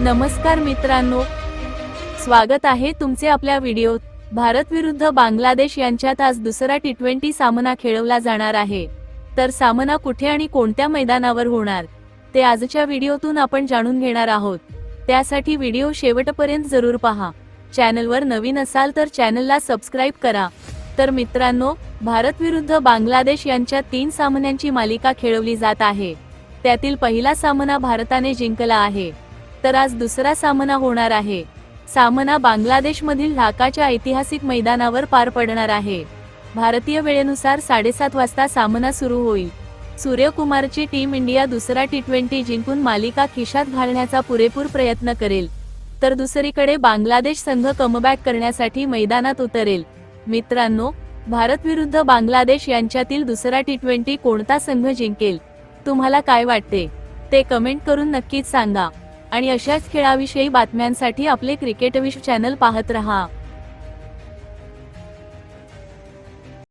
नमस्कार मित्रांनो. स्वागत आहे तुमचे आपल्या व्हिडिओत. भारत विरुद्ध बांगलादेश यांच्यात आज दुसरा टी ट्वेंटी सामना खेळवला जाणार आहे. तर सामना कुठे आणि कोणत्या मैदानावर होणार? ते आजच्या व्हिडिओतून आपण जाणून घेणार आहोत. त्यासाठी व्हिडिओ शेवटपर्यंत जरूर पहा. चॅनलवर नवीन असाल तर चॅनलला सबस्क्राईब करा. तर मित्रांनो भारत विरुद्ध बांगलादेश यांच्या तीन सामन्यांची मालिका खेळवली जात आहे. त्यातील पहिला सामना भारताने जिंकला आहे. तर आज दुसरा सामना होणार आहे. सामना बांगलादेशमधील ढाकाच्या ऐतिहासिक मैदानावर पार पडणार आहे. भारतीय वेळेनुसार साडेसात वाजता सामना सुरू होईल. सूर्यकुमारची टीम इंडिया दुसरा टी ट्वेंटी जिंकून मालिका खिशात घालण्याचा पुरेपूर प्रयत्न करेल. तर दुसरीकडे बांगलादेश संघ कमबॅक करण्यासाठी मैदानात उतरेल. मित्रांनो भारत विरुद्ध बांगलादेश यांच्यातील दुसरा टी ट्वेंटी कोणता संघ जिंकेल? तुम्हाला काय वाटते? ते कमेंट करून नक्कीच सांगा. आणि अशाच खेळाविषयी बातम्यांसाठी आपले क्रिकेट विश्व चॅनल पाहत रहा.